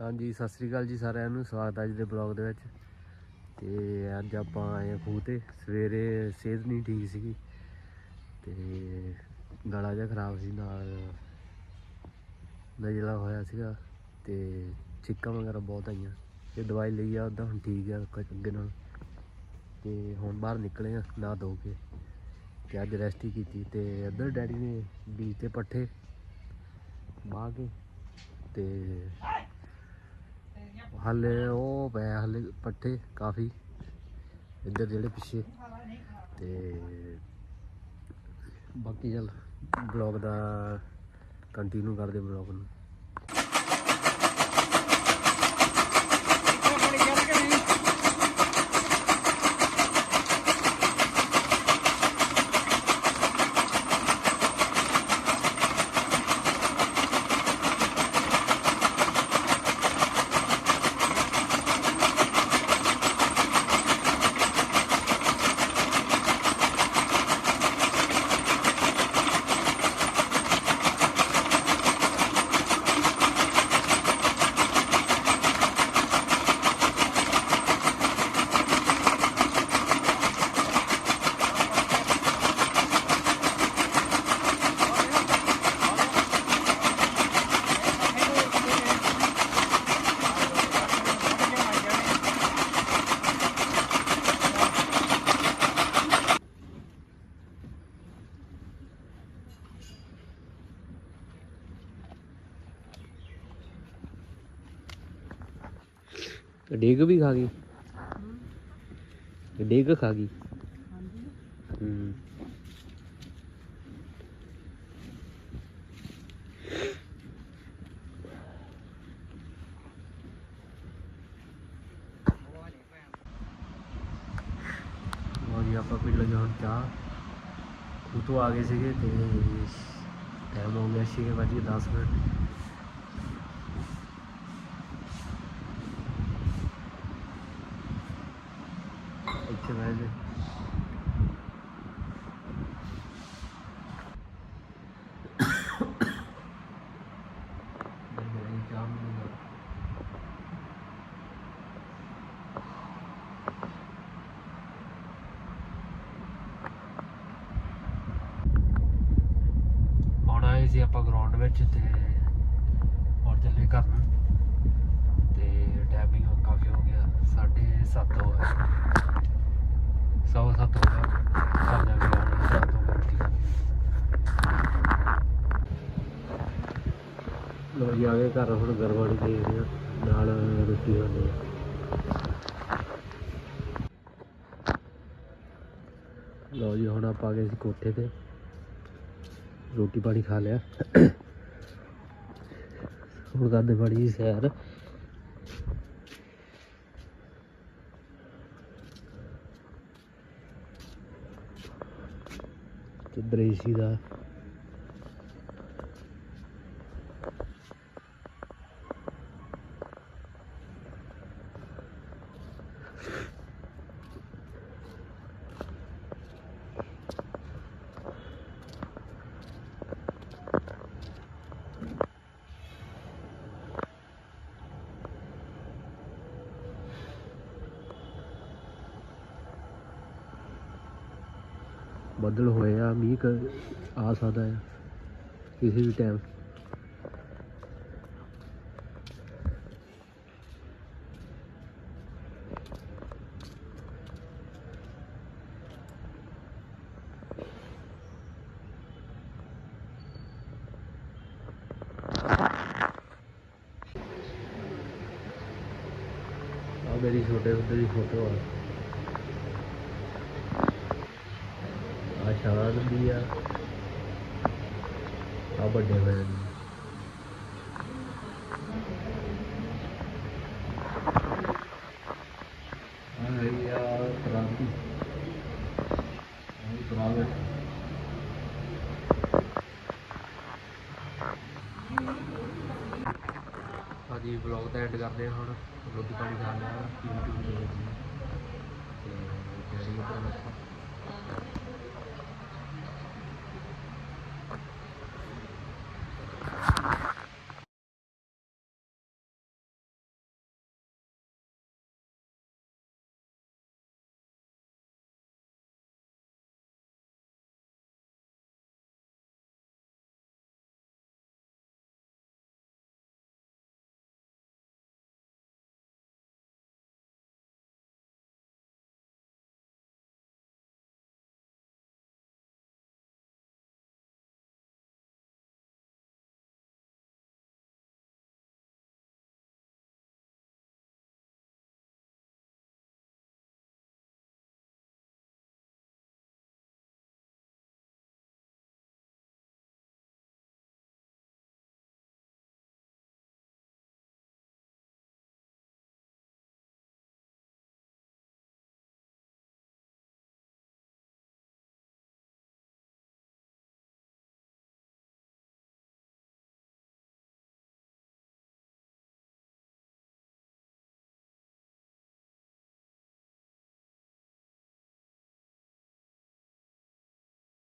ਹਾਂਜੀ, ਸਤਿ ਸ੍ਰੀ ਅਕਾਲ ਜੀ ਸਾਰਿਆਂ ਨੂੰ। ਸਵਾਗਤ ਹੈ ਅੱਜ ਦੇ ਬਲੌਗ ਦੇ ਵਿੱਚ। ਤੇ ਅੱਜ ਆਪਾਂ ਆਏ ਹਾਂ ਖੂਹ ਤੇ। ਸਵੇਰੇ ਸਿਹਤ ਨਹੀਂ ਠੀਕ ਸੀਗੀ। ਤੇ ਗਲਾ ਜਿਹਾ ਖਰਾਬ ਸੀ, ਨਾਲ ਨਜ਼ਲਾ ਹੋਇਆ ਸੀਗਾ। ਤੇ ਛਿੱਕਾਂ ਵਗੈਰਾ ਬਹੁਤ ਆਈਆਂ। ਤੇ ਦਵਾਈ ਲਈ ਆ ਉਦਾਂ ਹੁਣ ਠੀਕ ਆ ਕੁਝ ਅੱਗੇ ਨਾਲ। ਤੇ ਹੁਣ ਬਾਹਰ ਨਿਕਲੇ ਆ ਨਾ ਧੋ ਕੇ। ਤੇ ਅੱਜ ਰੈਸਟ ਹੀ ਕੀਤੀ। ਤੇ ਇੱਧਰ ਡੈਡੀ ਨੇ ਬੀਜ ਤੇ ਪੱਠੇ ਬਾਹ ਕੇ। ਤੇ ਹਾਲੇ ਉਹ ਪਏ ਹਾਲੇ ਪੱਠੇ ਕਾਫੀ ਇੱਧਰ ਜਿਹੜੇ ਪਿੱਛੇ। ਤੇ ਬਾਕੀ ਚੱਲ ਬਲੌਗ ਦਾ ਕੰਟੀਨਿਊ ਕਰਦੇ ਬਲੌਗ ਨੂੰ। ਡੇਗ ਵੀ ਖਾ ਗਈ। ਡੇਗ ਖਾ ਗਈ। ਹੂੰ। ਉਹ ਜੀ, ਆਪਾਂ ਪੀ ਲਗੇ ਹੁਣ ਚਾਹ। ਉਹ ਤੋਂ ਆ ਗਏ ਸੀਗੇ ਤੇ ਟਾਈਮ ਹੋ ਗਿਆ ਸੀ ਵੱਜ ਗਏ 10 ਮਿੰਟ ਇੱਥੇ ਬਹਿ ਜੇ ਚਾਹ ਮਿਲੂਗਾ ਹੁਣ ਆਏ ਸੀ ਆਪਾਂ ਗਰਾਊਂਡ ਵਿੱਚ ਤੇ ਹੁਣ ਚੱਲੇ ਘਰ ਨੂੰ। ਤੇ ਟਾਈਮ ਵੀ ਕਾਫੀ ਹੋ ਗਿਆ 7:30 ਹੋ ਗਿਆ ਸਵਾ ਸੱਤ ਹੋ ਗਿਆ। ਘਰ ਜਾ ਕੇ ਆਉਣਾ ਸੱਤ ਹੋ ਗਿਆ ਲੋ ਜੀ, ਆ ਗਏ ਘਰ, ਹੁਣ ਗਰਵਾੜੀ ਦੇ ਰਹੇ ਨਾਲ ਰੋਟੀ ਖਾਂਦੇ ਆ ਲੋ ਜੀ, ਹੁਣ ਆਪਾਂ ਆ ਗਏ ਸੀ ਕੋਠੇ ਤੇ। ਰੋਟੀ ਪਾਣੀ ਖਾ ਲਿਆ। ਹੁਣ ਕਰਦੇ ਬੜੀ ਜਿਹੀ ਸੈਰ। ਤੇ ਦਰੇਸੀ ਦਾ? ਬੱਦਲ ਹੋਏ ਆ, ਮੀਂਹ ਕ ਆ ਸਕਦਾ ਹੈ ਕਿਸੇ ਵੀ ਟਾਈਮ ਆ ਮੇਰੀ ਛੋਟੇ ਹੁੰਦੇ ਦੀ ਫੋਟੋ ਆ। ਆ ਸ਼ਾਨ ਦੀ। ਆ ਆ ਵੱਡੇ ਹੋਏ ਨੇ ਆ ਵਲੌਗ ਦਾ ਐਂਡ ਕਰਦੇ ਹਾਂ ਹੁਣ। ਰੋਟੀ ਪਾਣੀ ਖਾ ਲਿਆ YouTube ਦੇ ਵਿੱਚ ਤੇ ਜਿਹੜੀ ਉੱਪਰ